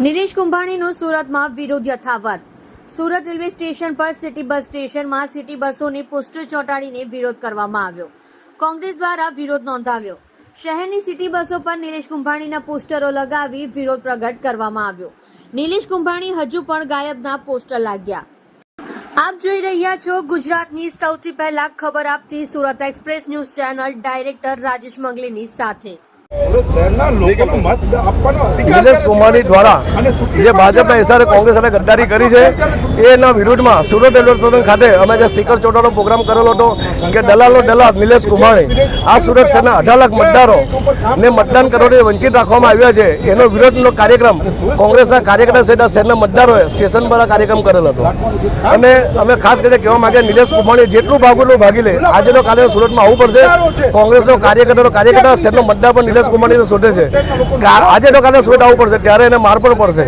નિલેશ કુંભાણીનો સુરતમાં વિરોધ યથાવત. સુરત રેલવે સ્ટેશન પર સિટી બસ સ્ટેશનમાં સિટી બસોની પોસ્ટર ચોંટાડીને વિરોધ કરવામાં આવ્યો. કોંગ્રેસ દ્વારા વિરોધ નોંધાવ્યો. શહેરની સિટી બસો પર નિલેશ કુંભાણીના પોસ્ટરો લગાવી વિરોધ પ્રગટ કરવામાં આવ્યો. નિલેશ કુંભાણી હજુ પણ ગાયબના પોસ્ટર લાગ્યા. આપ જોઈ રહ્યા છો ગુજરાતની સૌથી પહેલા ખબર આપતી Surat express news channel director Rajesh મંગલીની સાથે. નિલેશ કુમારની દ્વારા જે ભાજપના કોંગ્રેસ અને ગદ્દારી કરી છે એના વિરુદ્ધમાં સુરત રેલવે સ્ટેશન ખાતે અમે જે સ્ટીકર ચોટાડો પ્રોગ્રામ કરેલો હતો કે દલાલો દલાલ નિલેશ કુમાણી આ સુરત શહેરના અઢાર લાખ મતદારો ને મતદાન કરવાથી વંચિત રાખવામાં આવ્યા છે. એનો વિરોધનો કાર્યક્રમ કોંગ્રેસના કાર્યકર્તા સહિત શહેરના મતદારોએ સ્ટેશન પર કાર્યક્રમ કરેલો હતો. અને અમે ખાસ કરીને કહેવા માંગે નિલેશ કુમાણી જેટલું ભાગવું એટલું ભાગી લે આજનો કાર્ય સુરતમાં આવવું પડશે. કોંગ્રેસનો કાર્યકર્તાનો કાર્યકર્તા શહેરનો મતદાર પણ નિલેશ કુમાણીને શોધે છે. આજે તો કાલે શોધ આવવું પડશે ત્યારે એને માર પણ પડશે.